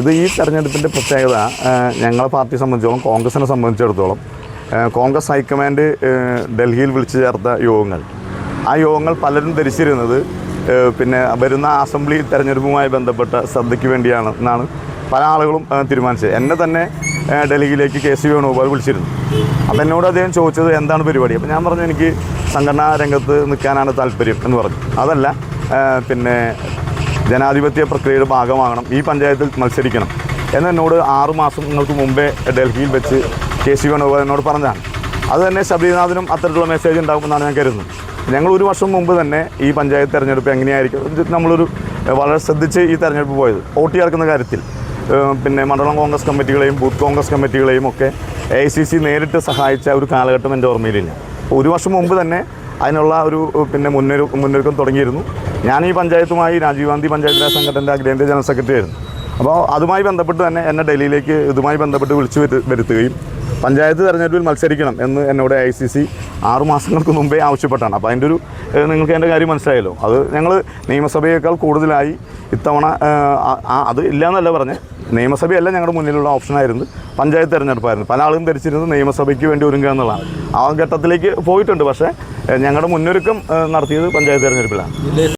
ഇത് ഈ തെരഞ്ഞെടുപ്പിന്റെ പ്രത്യേകത ഞങ്ങളെ പാർട്ടിയെ സംബന്ധിച്ചോളം കോൺഗ്രസിനെ സംബന്ധിച്ചിടത്തോളം കോൺഗ്രസ് ഹൈക്കമാൻഡ് ഡൽഹിയിൽ വിളിച്ചു ചേർത്ത യോഗങ്ങൾ. ആ യോഗങ്ങൾ പലരും ധരിച്ചിരുന്നത് പിന്നെ വരുന്ന അസംബ്ലി തെരഞ്ഞെടുപ്പുമായി ബന്ധപ്പെട്ട ശ്രദ്ധയ്ക്ക് വേണ്ടിയാണ് എന്നാണ് പല ആളുകളും തീരുമാനിച്ചത്. എന്നെ തന്നെ ഡൽഹിയിലേക്ക് കെ സി വേണുഗോപാൽ വിളിച്ചിരുന്നു. അപ്പം എന്നോട് അദ്ദേഹം ചോദിച്ചത് എന്താണ് പരിപാടി? അപ്പം ഞാൻ പറഞ്ഞു എനിക്ക് സംഘടനാ രംഗത്ത് നിൽക്കാനാണ് താല്പര്യം എന്ന് പറഞ്ഞു. അതല്ല പിന്നെ ജനാധിപത്യ പ്രക്രിയയുടെ ഭാഗമാകണം ഈ പഞ്ചായത്തിൽ മത്സരിക്കണം. എന്ന് എന്നോട് ആറു മാസങ്ങൾക്ക് മുമ്പേ ഡൽഹിയിൽ വെച്ച് കെ സി വേണുഗോപാൽ എന്നോട് പറഞ്ഞതാണ്. അത് തന്നെ ശബരിനാഥിനും അത്തരത്തിലുള്ള മെസ്സേജ് ഉണ്ടാകുമെന്നാണ് ഞാൻ കരുതുന്നത്. ഞങ്ങൾ ഒരു വർഷം മുമ്പ് തന്നെ ഈ പഞ്ചായത്ത് തെരഞ്ഞെടുപ്പ് എങ്ങനെയായിരിക്കും നമ്മളൊരു വളരെ ശ്രദ്ധിച്ച് ഈ തെരഞ്ഞെടുപ്പ് പോയത്. വോട്ട് ചേർക്കുന്ന കാര്യത്തിൽ പിന്നെ മണ്ഡലം കോൺഗ്രസ് കമ്മിറ്റികളെയും ബൂത്ത് കോൺഗ്രസ് കമ്മിറ്റികളെയും ഒക്കെ എ ഐ സി സി നേരിട്ട് സഹായിച്ച ഒരു കാലഘട്ടം എന്റെ ഓർമ്മയിലില്ല. ഒരു വർഷം മുമ്പ് തന്നെ അതിനുള്ള ഒരു പിന്നെ മുന്നൊരു മുന്നൊരുക്കം തുടങ്ങിയിരുന്നു. ഞാൻ ഈ പഞ്ചായത്തുമായി രാജീവ് ഗാന്ധി പഞ്ചായത്ത് രാജ് സംഘടനയുടെ അഖിലേന്ത്യാ ജനറൽ സെക്രട്ടറി ആയിരുന്നു. അപ്പോൾ അതുമായി ബന്ധപ്പെട്ട് തന്നെ എന്നെ ഡൽഹിയിലേക്ക് ഇതുമായി ബന്ധപ്പെട്ട് വിളിച്ചു വരു- വരുത്തുകയും പഞ്ചായത്ത് തെരഞ്ഞെടുപ്പിൽ മത്സരിക്കണം എന്ന് എന്നോട് ഐ സി സി ആറു മാസങ്ങൾക്ക് മുമ്പേ ആവശ്യപ്പെട്ടാണ്. അപ്പോൾ അതിന്റെ ഒരു നിങ്ങൾക്ക് എന്റെ കാര്യം മനസ്സിലായല്ലോ. അത് ഞങ്ങൾ നിയമസഭയേക്കാൾ കൂടുതലായി ഇത്തവണ അത് ഇല്ല എന്നല്ല പറഞ്ഞ് നിയമസഭയല്ല ഞങ്ങളുടെ മുന്നിലുള്ള ഓപ്ഷനായിരുന്നു പഞ്ചായത്ത് തെരഞ്ഞെടുപ്പായിരുന്നു. പല ആളും ധരിച്ചിരുന്നത് നിയമസഭയ്ക്ക് വേണ്ടി ഒരുങ്ങുക എന്നുള്ളതാണ്. ആ ഘട്ടത്തിലേക്ക് പോയിട്ടുണ്ട്. പക്ഷേ ഞങ്ങളുടെ മുന്നൊരുക്കം നടത്തിയത് പഞ്ചായത്ത് തെരഞ്ഞെടുപ്പിലാണ്.